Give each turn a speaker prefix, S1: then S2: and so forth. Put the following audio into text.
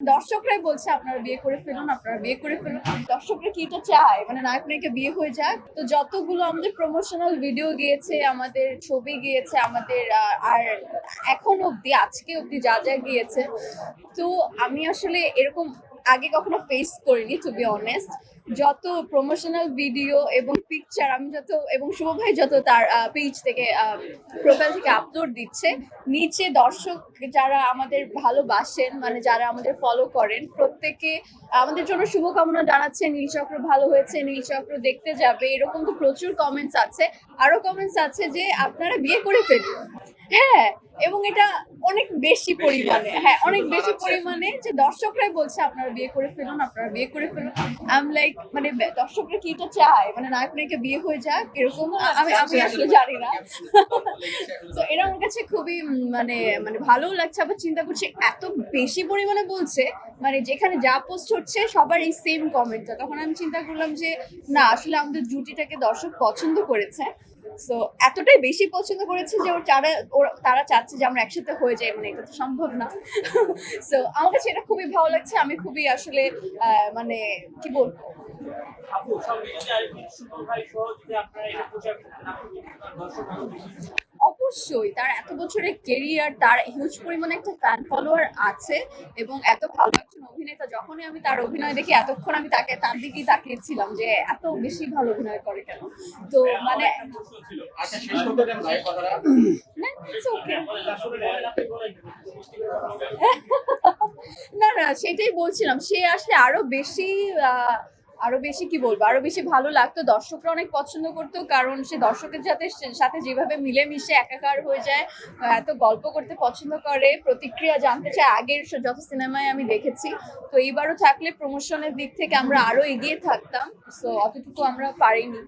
S1: দর্শকরাই বলছে, আপনারা বিয়ে করে ফেলুন, আপনারা বিয়ে করে ফেলুন। দর্শকরা কি এটা চায়? মানে নায়ক নায়িকা বিয়ে হয়ে যাক, তো যতগুলো আমাদের প্রমোশনাল ভিডিও গিয়েছে, আমাদের ছবি গিয়েছে, আমাদের আর এখন অবধি, আজকে অবধি যা যা গিয়েছে, তো আমি আসলে এরকম আগে কখনো ফেস করিনি টু বি অনেস্ট যত প্রমোশনাল ভিডিও এবং পিকচার আমি যত, এবং শুভ ভাই যত তার পেজ থেকে প্রোফাইল থেকে আপলোড দিচ্ছে, নিচে দর্শক যারা আমাদের ভালোবাসেন মানে যারা আমাদের ফলো করেন, প্রত্যেকে আমাদের জন্য শুভকামনা জানাচ্ছে নীলচক্র ভালো হয়েছে নীলচক্র দেখতে যাবে, এরকম তো প্রচুর কমেন্টস আছে। আরও কমেন্টস আছে যে আপনারা বিয়ে করে ফেলুন। হ্যাঁ এবং এটা অনেক বেশি পরিমাণে। হ্যাঁ অনেক বেশি পরিমাণে যে দর্শকরাই বলছে আপনারা বিয়ে করে ফেলুন আপনারা বিয়ে করে ফেলুন। আই লাইক মানে দর্শকরা কি এটা চায়? মানে নায়ক নায়িকা বিয়ে হয়ে যাক এরকম আমি আমি আসলে জানি না। তো এটা আমার কাছে খুবই মানে মানে ভালোও লাগছে আবার চিন্তা করছি এত বেশি পরিমাণে বলছে মানে যেখানে যা পোস্ট হচ্ছে সবার এই সেম কমেন্টটা তখন আমি চিন্তা করলাম যে না আসলে আমাদের জুটিটাকে দর্শক পছন্দ করেছে। সো এতটাই বেশি পছন্দ করেছে যে ওর তারা ওর- তারা চাচ্ছে যে আমরা একসাথে হয়ে যাই মানে এটা তো সম্ভব না। সো আমার কাছে এটা খুবই ভালো লাগছে, আমি খুবই আসলে মানে কি বলব?
S2: আপু, সব মিলিয়ে আরেকটু শুভ ভাই সহ যদি আপনারা এটা প্রচার করতেন
S1: অবশ্যই তার এত বছরের কেরিয়ার তার হিউজ পরিমাণে একটা ফ্যান ফলোয়ার আছে এবং এত ভালো একজন অভিনেতা, যখনই আমি তার অভিনয় দেখি, এতক্ষণ আমি তাকে, তার দিকেই তাকিয়েছিলাম যে এত বেশি ভালো অভিনয় করে কেন তো মানে না। না সেটাই বলছিলাম, সে আসলে আরও বেশি আরও বেশি কি বলব? আরও বেশি ভালো লাগতো। দর্শকরা অনেক পছন্দ করতো, কারণ সে দর্শকের সাথে সাথে যেভাবে মিলেমিশে একাকার হয়ে যায় এত গল্প করতে পছন্দ করে, প্রতিক্রিয়া জানতে চায়। আগের যত সিনেমায় আমি দেখেছি। তো এইবারও থাকলে প্রমোশনের দিক থেকে আমরা আরও এগিয়ে থাকতাম। সো অতটুকু আমরা পারিনি